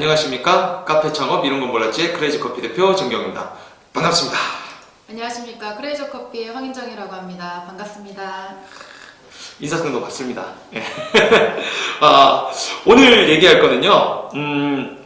안녕하십니까? 카페 창업 이런 건 몰랐지 크레이지 커피 대표 정경입니다. 반갑습니다. 안녕하십니까 크레이저 커피의 황인정이라고 합니다. 반갑습니다. 인사성도 받습니다. 예. 아, 오늘 얘기할 거는요, 음,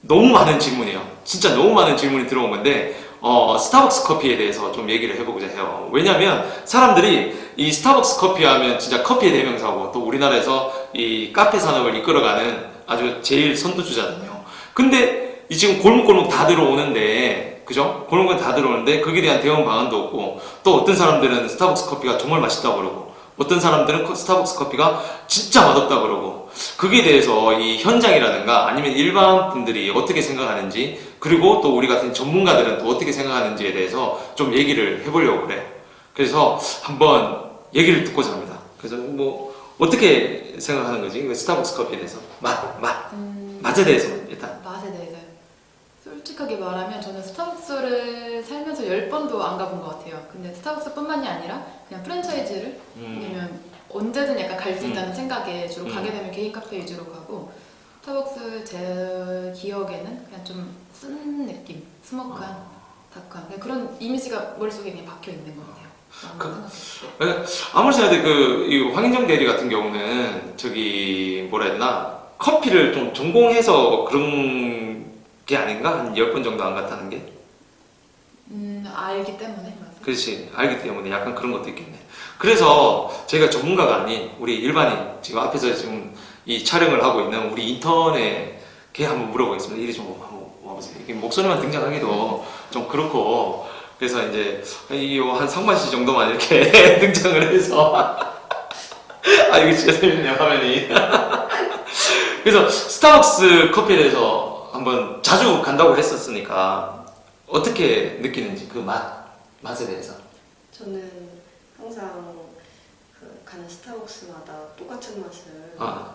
너무 많은 질문이에요. 진짜 너무 많은 질문이 들어온 건데, 어, 스타벅스 커피에 대해서 좀 얘기를 해보고자 해요. 왜냐면 사람들이 이 스타벅스 커피 하면 진짜 커피의 대명사고 또 우리나라에서 이 카페 산업을 이끌어가는 아주 제일 선두주자거든요. 근데 이 지금 골목골목 다 들어오는데, 그죠? 골목골 다 들어오는데 거기에 대한 대응 방안도 없고 또 어떤 사람들은 스타벅스 커피가 정말 맛있다고 그러고 어떤 사람들은 커- 스타벅스 커피가 진짜 맛없다 그러고 그게 대해서 이 현장이라든가 아니면 일반 분들이 어떻게 생각하는지 그리고 또 우리 같은 전문가들은 또 어떻게 생각하는지에 대해서 좀 얘기를 해보려고 그래. 그래서 한번 얘기를 듣고자 합니다. 그래서 뭐 어떻게 생각하는 거지? 그 스타벅스 커피에 대해서 맛, 맛, 음, 맛에 대해서 일단 맛에 대해서 솔직하게 말하면 저는 스타벅스를 살면서 열 번도 안 가본 것 같아요. 근데 스타벅스뿐만이 아니라 그냥 프랜차이즈를 음, 왜냐면 언제든 약간 갈수 음. 있다는 생각에 주로 음. 가게 되면 개인 카페 위주로 가고 스타벅스 제 기억에는 그냥 좀 쓴 느낌, 스모크한, 다크한 그냥 그런 이미지가 머릿속에 그냥 박혀 있는 것 같아요. 그- 때. 아무리 생각해도 그, 이 황인정 대리 같은 경우는 저기, 뭐라 되나, 커피를 좀 전공해서 그런 게 아닌가? 한 10번 정도 안 갔다는 게? 음, 알기 때문에 맞아. 그렇지. 알기 때문에 약간 그런 것도 있겠네. 그래서 저희가 전문가가 아닌 우리 일반인, 지금 앞에서 지금 이 촬영을 하고 있는 우리 인턴에 걔 한번 물어보겠습니다. 이리 좀 한번 와보세요. 이게 목소리만 등장하기도 좀 그렇고, 그래서 이제 이한 씨 정도만 이렇게 등장을 해서 아 이거 진짜 재밌네요 화면이. 그래서 스타벅스 커피에 대해서 한번 자주 간다고 했었으니까 어떻게 느끼는지 그 맛 맛에 대해서. 저는 항상 그 가는 스타벅스마다 똑같은 맛을 아,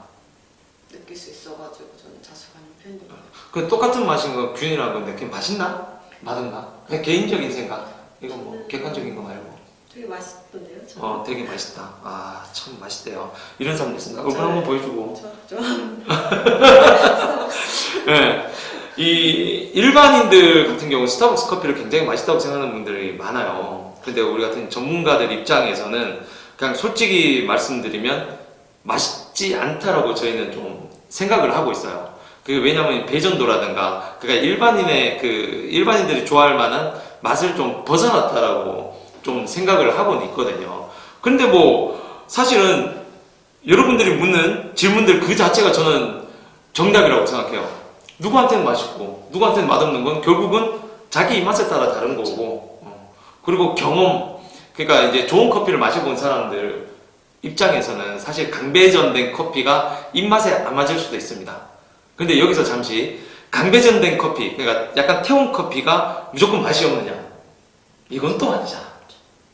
느낄 수 있어가지고 저는 자주 가는 편이에요. 그 똑같은 맛인 거 건데 그게 맛있나? 맛없나? 그냥 개인적인 생각. 이거 뭐 객관적인 거 말고. 되게 맛있던데요? 저는 어, 되게 맛있다. 아, 참 맛있대요. 이런 사람도 있습니다. 얼굴 한번 보여주고. 저 좋아하는 네. 이 일반인들 같은 경우 스타벅스 커피를 굉장히 맛있다고 생각하는 분들이 많아요. 근데 우리 같은 전문가들 입장에서는 그냥 솔직히 말씀드리면 맛있지 않다라고 저희는 좀 생각을 하고 있어요. 그 왜냐하면 배전도라든가 그러니까 일반인의 그 일반인들이 좋아할 만한 맛을 좀 벗어났다라고 좀 생각을 하고는 있거든요. 근데 뭐 사실은 여러분들이 묻는 질문들 그 자체가 저는 정답이라고 생각해요. 누구한테는 맛있고 누구한테는 맛없는 건 결국은 자기 입맛에 따라 다른 거고 어. 그리고 경험 그러니까 이제 좋은 커피를 마셔본 사람들 입장에서는 사실 강배전된 커피가 입맛에 안 맞을 수도 있습니다. 근데 여기서 잠시 강배전된 커피 그러니까 약간 태운 커피가 무조건 맛이 없느냐 이건 또 아니잖아.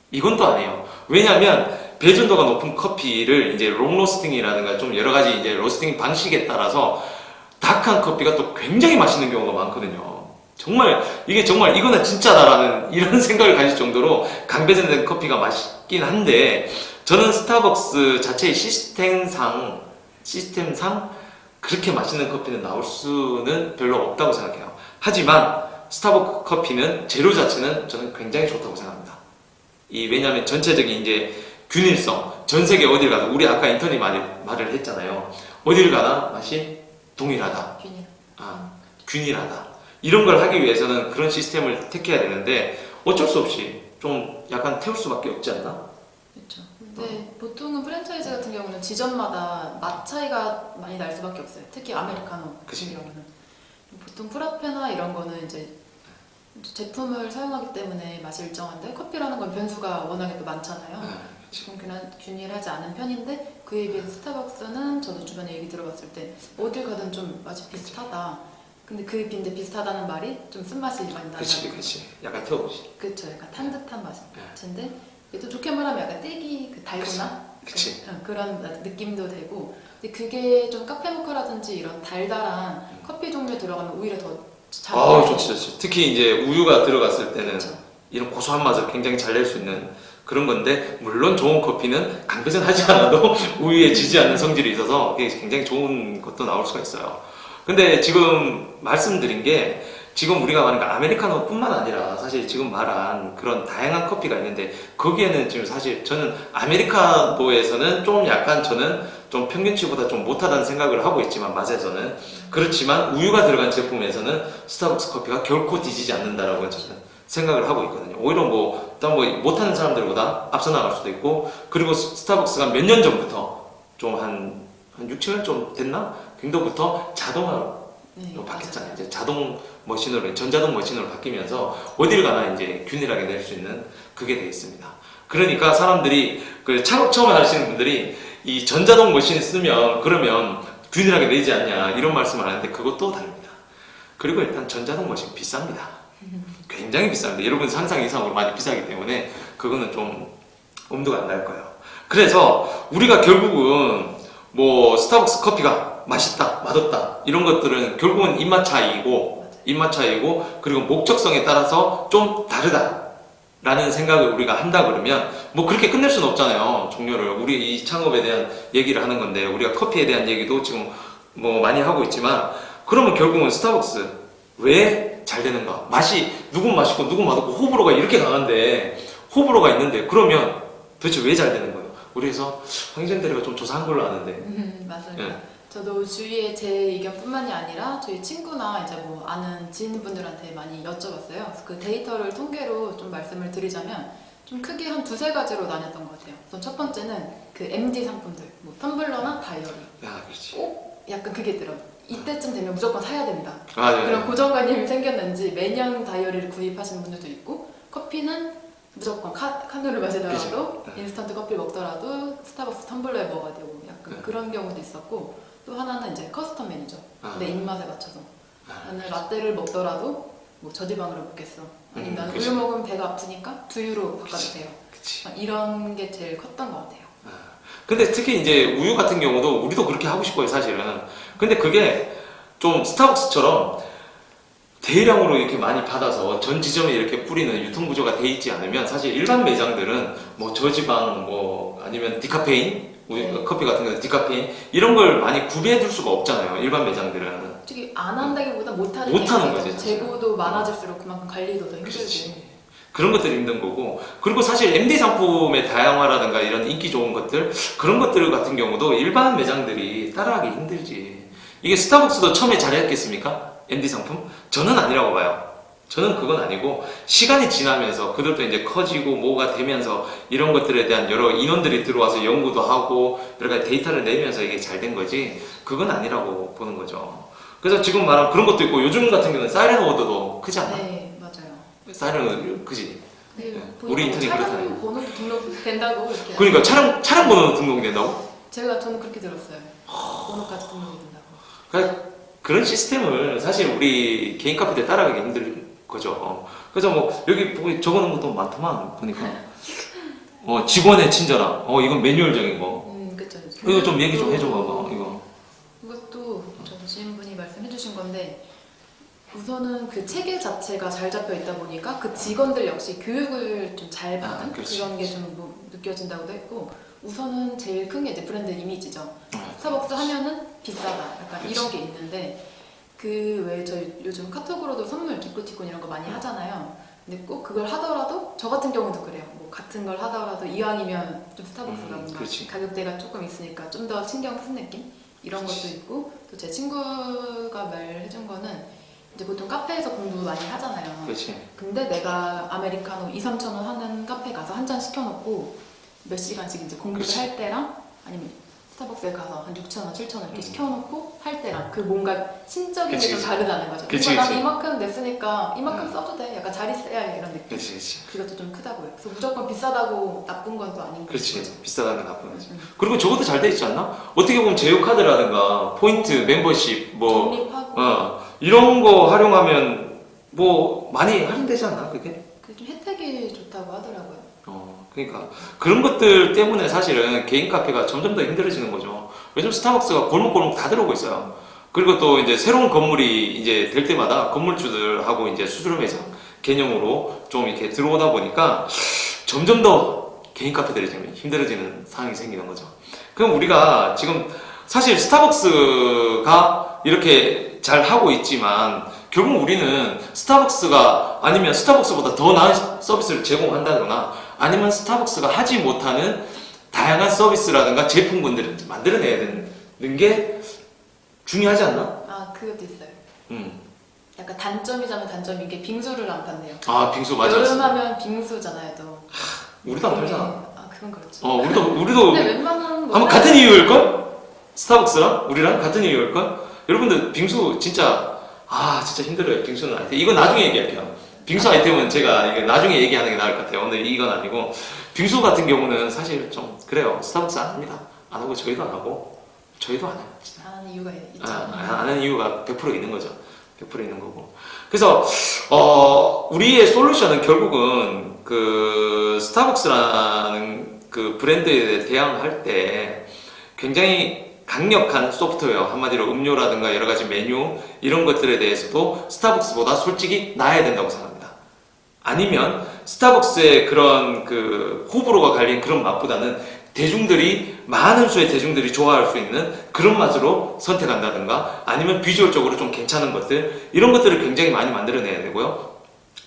이건 또 아니에요. 왜냐하면 배전도가 높은 커피를 이제 롱 로스팅이라든가 좀 여러 가지 이제 로스팅 방식에 따라서 다크한 커피가 또 굉장히 맛있는 경우가 많거든요. 정말 이게 정말 이거는 진짜다라는 이런 생각을 가질 정도로 강배전된 커피가 맛있긴 한데 저는 스타벅스 자체의 시스템상 시스템상 그렇게 맛있는 커피는 나올 수는 별로 없다고 생각해요. 하지만 스타벅스 커피는 재료 자체는 저는 굉장히 좋다고 생각합니다. 이 왜냐하면 전체적인 이제 균일성 전 세계 어딜 가도 우리 아까 인턴이 말, 말을 했잖아요. 어딜 가나 맛이 동일하다. 균이. 아, 균일하다. 이런 걸 하기 위해서는 그런 시스템을 택해야 되는데 어쩔 수 없이 좀 약간 태울 수밖에 없지 않나? 그렇죠. 근데 보통은 프랜차이즈 같은 경우는 지점마다 맛 차이가 많이 날 수밖에 없어요. 특히 아메리카노 그치. 같은 경우는 보통 프라페나 이런 거는 이제 제품을 사용하기 때문에 맛이 일정한데 커피라는 건 변수가 워낙에 또 많잖아요. 네. 지금 그냥 균일하지 않은 편인데 그에 비해서 스타벅스는 저도 주변에 얘기 들어봤을 때 어딜 가든 좀 맛이 비슷하다. 근데 그 빈데 비슷하다는 말이 좀 쓴맛이 많이 나다. 그치, 그치. 약간 태워보지. 그렇죠. 약간 탄 듯한. 네. 같은데 또 좋게 말하면 약간 떼기 그 달고나 그치. 그- 그런 느낌도 되고 근데 그게 좀 카페모카라든지 이런 달달한 커피 종류에 들어가면 오히려 더잘 아우, 좋지, 좋지. 특히 이제 우유가 들어갔을 때는 그렇죠. 이런 고소한 맛을 굉장히 잘 낼 수 있는 그런 건데, 물론 좋은 커피는 강배전 하지 않아도 우유에 지지 않는 성질이 있어서 그게 굉장히 좋은 것도 나올 수가 있어요. 근데 지금 말씀드린 게 지금 우리가 말하는 게 아메리카노뿐만 아니라 사실 지금 말한 그런 다양한 커피가 있는데 거기에는 지금 사실 저는 아메리카노에서는 좀 약간 저는 좀 평균치보다 좀 못하다는 생각을 하고 있지만 맛에서는 그렇지만 우유가 들어간 제품에서는 스타벅스 커피가 결코 뒤지지 않는다라고 저는 생각을 하고 있거든요. 오히려 뭐, 일단 뭐 못하는 사람들보다 앞서 나갈 수도 있고 그리고 스- 스타벅스가 몇 년 전부터 좀한한 6, 7년 좀 됐나? 정도부터 자동화로 네. 바뀌었잖아요. 이제 자동 머신으로 전자동 머신으로 바뀌면서 어딜 가나 이제 균일하게 낼 수 있는 그게 되어 있습니다. 그러니까 사람들이 그 창업 처음 하시는 분들이 이 전자동 머신을 쓰면 그러면 균일하게 내지 않냐 이런 말씀을 하는데 그것도 다릅니다. 그리고 일단 전자동 머신 비쌉니다. 굉장히 비쌉니다. 여러분 상상 이상으로 많이 비싸기 때문에 그거는 좀 엄두가 안 날 거예요. 그래서 우리가 결국은 뭐 스타벅스 커피가 맛있다, 맛없다 이런 것들은 결국은 입맛 차이고 입맛 차이고 그리고 목적성에 따라서 좀 다르다 라는 생각을 우리가 한다 그러면 뭐 그렇게 끝낼 수는 없잖아요 종료를. 우리 이 창업에 대한 얘기를 하는 건데 우리가 커피에 대한 얘기도 지금 뭐 많이 하고 있지만 그러면 결국은 스타벅스 왜 잘 되는가? 맛이 누군 맛있고 누군 맛없고 호불호가 이렇게 강한데 호불호가 있는데 그러면 도대체 왜 잘 되는 거예요? 우리에서 황진대리가 좀 조사한 걸로 아는데. 음, 맞아요. 네. 저도 주위에 제 의견뿐만이 아니라 저희 친구나 이제 뭐 아는 지인분들한테 많이 여쭤봤어요. 그 데이터를 통계로 좀 말씀을 드리자면 좀 크게 한 두세 가지로 나뉘었던 것 같아요. 우선 첫 번째는 그 MD 상품들, 뭐 텀블러나 다이어리. 야 그렇지 꼭 약간 그게 들어. 이때쯤 되면 무조건 사야 된다. 맞아요 그런 고정관념이 생겼는지 매년 다이어리를 구입하시는 분들도 있고 커피는 무조건 카, 카누를 마시더라도. 네. 인스턴트 커피 먹더라도 스타벅스 텀블러에 먹어야 되고 약간 네. 그런 경우도 있었고 또 하나는 이제 커스텀 메뉴죠 아. 내 입맛에 맞춰서. 아, 나는 라떼를 먹더라도 뭐 저지방으로 먹겠어. 아니면 음, 나는 그치. 우유 먹으면 배가 아프니까 두유로 바꿔주세요. 그치 이런 게 제일 컸던 것 같아요. 근데 특히 이제 우유 같은 경우도 우리도 그렇게 하고 싶어요, 사실은. 근데 그게 좀 스타벅스처럼 대량으로 이렇게 많이 받아서 전 지점에 이렇게 뿌리는 유통 구조가 돼 있지 않으면 사실 일반 매장들은 뭐 저지방 뭐 아니면 디카페인 우유 네. 커피 같은 경우 디카페인 이런 걸 많이 구비해 둘 수가 없잖아요. 일반 매장들은. 솔직히 안 한다기보다 못 하는 못 하는 게 거지, 사실. 재고도 많아질수록 그만큼 관리도 더 힘들고 그렇지. 그런 것들이 힘든 거고 그리고 사실 MD 상품의 다양화라든가 이런 인기 좋은 것들 그런 것들 같은 경우도 일반 매장들이 따라하기 힘들지 이게 스타벅스도 처음에 잘했겠습니까? MD 상품? 저는 아니라고 봐요 저는 그건 아니고 시간이 지나면서 그들도 이제 커지고 뭐가 되면서 이런 것들에 대한 여러 인원들이 들어와서 연구도 하고 여러 가지 데이터를 내면서 이게 잘 된 거지 그건 아니라고 보는 거죠 그래서 지금 말한 그런 것도 있고 요즘 같은 경우는 사이렌 오더도 크지 않나? 네 맞아요 사이렌 그지? 네, 네. 보니까 우리 인터넷 차량 그렇다네요. 번호도 등록된다고 이렇게. 그러니까 차량 차량 번호 등록된다고? 제가 저는 그렇게 들었어요. 번호까지 등록이 된다고. 그러니까 그런 시스템을 사실 우리 개인 카페들 따라가기 힘들 거죠. 그래서 뭐 여기 보기 적어놓은 것도 많더만 보니까 어 직원의 친절함. 어 이건 매뉴얼적인 거. 음 그쵸. 이거 좀 얘기 좀 해줘 봐봐. 이거. 이것도 저 지인분이 말씀해주신 건데 우선은 그 체계 자체가 잘 잡혀 있다 보니까 그 직원들 역시 교육을 좀잘 받은 아, 그렇지, 그런 게 좀 느껴진다고도 했고 우선은 제일 큰 게 이제 브랜드 이미지죠. 스타벅스 하면은 비싸다 약간 그치. 이런 게 있는데 그 외에 저희 요즘 카톡으로도 선물 기프티콘 이런 거 많이 하잖아요 근데 꼭 그걸 하더라도 저 같은 경우도 그래요 뭐 같은 걸 하더라도 이왕이면 좀 스타벅스가 음, 뭔가 그렇지. 가격대가 조금 있으니까 좀 더 신경 쓴 느낌 이런 것도 있고 또 제 친구가 말해준 거는 이제 보통 카페에서 공부 많이 하잖아요 그렇지. 근데 내가 아메리카노 2, 3천 원 하는 카페 가서 한 잔 시켜놓고 몇 시간씩 이제 공부를 그치. 할 때랑 아니면 스타벅스에 가서 한 6천 원, 7천 원 이렇게 음. 시켜놓고 할 때랑 그 뭔가 신적인 그치, 게좀 그치. 다르다는 거죠. 그치, 그치. 이만큼 냈으니까 이만큼 음. 써도 돼. 약간 잘 있어야 해 이런 느낌. 그렇지. 그렇지. 그것도 좀 크다고요. 그래서 무조건 비싸다고 나쁜 건 또 아닌 거죠. 그렇지. 비싸다는 나쁜 거지. 음. 그리고 저것도 잘 돼 있지 않나? 어떻게 보면 제휴 카드라든가 포인트 멤버십 뭐 적립하고 어, 이런 거 활용하면 뭐 많이 할인되지 않나 그게? 그게 좀 혜택이 좋다고 하더라고요. 어, 그러니까 그런 것들 때문에 사실은 개인 카페가 점점 더 힘들어지는 거죠. 요즘 스타벅스가 골목골목 다 들어오고 있어요. 그리고 또 이제 새로운 건물이 이제 될 때마다 건물주들하고 이제 수수료 매장 개념으로 좀 이렇게 들어오다 보니까 점점 더 개인 카페들이 좀 힘들어지는 상황이 생기는 거죠. 그럼 우리가 지금 사실 스타벅스가 이렇게 잘 하고 있지만 결국 우리는 스타벅스가 아니면 스타벅스보다 더 나은 서비스를 제공한다거나 아니면 스타벅스가 하지 못하는 다양한 서비스라든가 제품군들을 만들어내야 되는 게 중요하지 않나? 아 그것도 있어요. 음. 약간 단점이자면 단점인 게 빙수를 안 판대요. 아 빙수 맞아. 여름하면 빙수잖아요, 또. 우리도 안 팔잖아. 아 그건 그렇죠. 어 우리도 우리도 근데 못 아마. 같은 이유일 걸? 스타벅스랑 우리랑 같은 이유일 걸? 여러분들 빙수 진짜 아 진짜 힘들어요. 빙수는. 이건 나중에 얘기할게요. 빙수 아이템은 제가 이게 나중에 얘기하는 게 나을 것 같아요. 오늘 이건 아니고 빙수 같은 경우는 사실 좀 그래요. 스타벅스 안 합니다. 안 하고 저희도 안 하고 저희도 안 해요. 진짜. 안 하는 이유가 있죠. 아, 안 하는 이유가 100% 있는 거죠. 100% 있는 거고. 그래서 어, 우리의 솔루션은 결국은 그 스타벅스라는 그 브랜드에 대항할 때 굉장히 강력한 소프트웨어 한마디로 음료라든가 여러 가지 메뉴 이런 것들에 대해서도 스타벅스보다 솔직히 나아야 된다고 생각합니다. 아니면 스타벅스의 그런 그 호불호가 갈린 그런 맛보다는 대중들이 많은 수의 대중들이 좋아할 수 있는 그런 맛으로 선택한다든가 아니면 비주얼적으로 좀 괜찮은 것들 이런 것들을 굉장히 많이 만들어내야 되고요.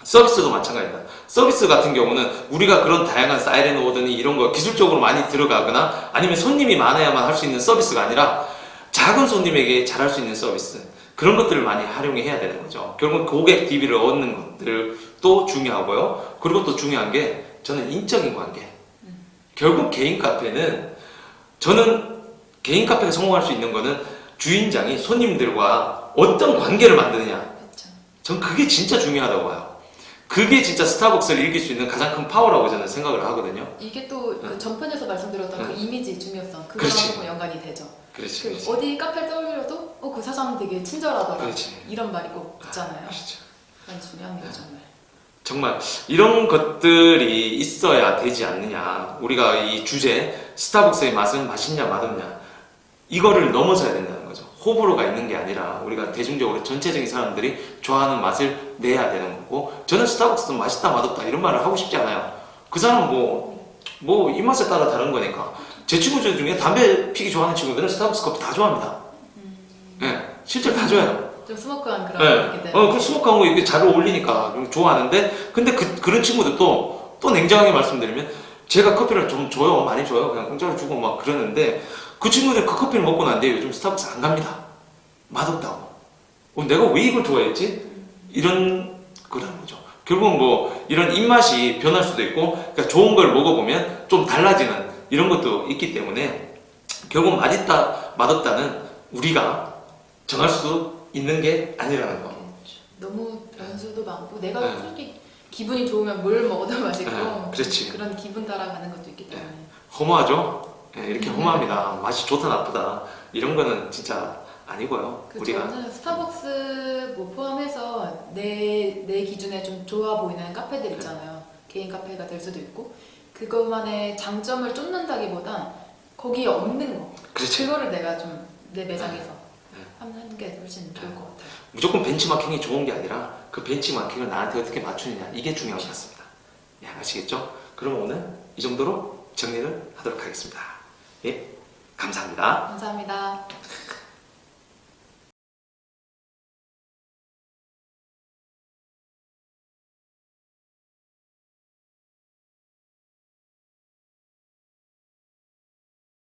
서비스도 마찬가지다. 서비스 같은 경우는 우리가 그런 다양한 사이렌 오더니 이런 거 기술적으로 많이 들어가거나 아니면 손님이 많아야만 할 수 있는 서비스가 아니라 작은 손님에게 잘할 수 있는 서비스 그런 것들을 많이 활용해야 되는 거죠. 결국 고객 DB를 얻는 것들 도 중요하고요. 그리고 또 중요한 게 저는 인적인 관계. 결국 개인 카페는 저는 개인 카페가 성공할 수 있는 거는 주인장이 손님들과 어떤 관계를 만드느냐. 그렇죠. 전 그게 진짜 중요하다고 봐요. 그게 진짜 스타벅스를 이길 수 있는 가장 큰 파워라고 저는 생각을 하거든요. 이게 또그 전편에서 말씀드렸던 그 이미지 중요성 그렇지. 그거랑 조금 연관이 되죠. 그렇지, 그 그렇지. 어디 카페를 떠올려도 어 그 사장은 되게 친절하더라. 그렇지. 이런 말이 꼭 있잖아요. 그렇죠. 그건 중요합니다 정말. 정말 이런 것들이 있어야 되지 않느냐. 우리가 이 주제 스타벅스의 맛은 맛있냐 맛없냐 이거를 넘어서야 된다는 거죠. 호불호가 있는 게 아니라 우리가 대중적으로 전체적인 사람들이 좋아하는 맛을 내야 되는 거고 저는 스타벅스는 맛있다 맛없다 이런 말을 하고 싶지 않아요. 그 사람은 뭐뭐 입맛에 따라 다른 거니까 제 친구들 중에 담배 피기 좋아하는 친구들은 스타벅스 커피 다 좋아합니다. 예, 실제로 다 좋아해요. 좀 스모크한 그런 네. 느낌들. 어, 그 스모크한 거 이게 잘 어울리니까 좋아하는데, 근데 그, 그런 친구들도 또 냉정하게 말씀드리면, 제가 커피를 좀 줘요. 많이 줘요. 그냥 공짜로 주고 막 그러는데, 그 친구들 그 커피를 먹고 난 뒤에 요즘 스타벅스 안 갑니다. 맛없다고. 어, 내가 왜 이걸 좋아했지? 이런 거라는 거죠. 결국은 뭐, 이런 입맛이 변할 수도 있고, 그러니까 좋은 걸 먹어보면 좀 달라지는 이런 것도 있기 때문에, 결국 맛있다, 맛없다는 우리가 정할 수 있는 게 아니라는 거. 너무 변수도 많고 내가 네. 솔직히 기분이 좋으면 뭘 먹어도 맛있고 네, 그렇지. 런 기분 따라가는 것도 있기 때문에 허무하죠? 예, 이렇게 음. 허무합니다. 맛이 좋다 나쁘다 이런 거는 진짜 아니고요. 그 우리가 저는 스타벅스 뭐 포함해서 내, 내 기준에 좀 좋아 보이는 카페들 있잖아요. 개인 카페가 될 수도 있고 그것만의 장점을 쫓는다기보단 거기에 없는 거 그렇지. 그거를 내가 좀 내 매장에서 네. 훨씬 좋을 것 같아요. 무조건 벤치마킹이 좋은 게 아니라 그 벤치마킹을 나한테 어떻게 맞추느냐 이게 중요한 것 같습니다. 예, 아시겠죠? 그럼 오늘 이 정도로 정리를 하도록 하겠습니다. 예, 감사합니다. 감사합니다.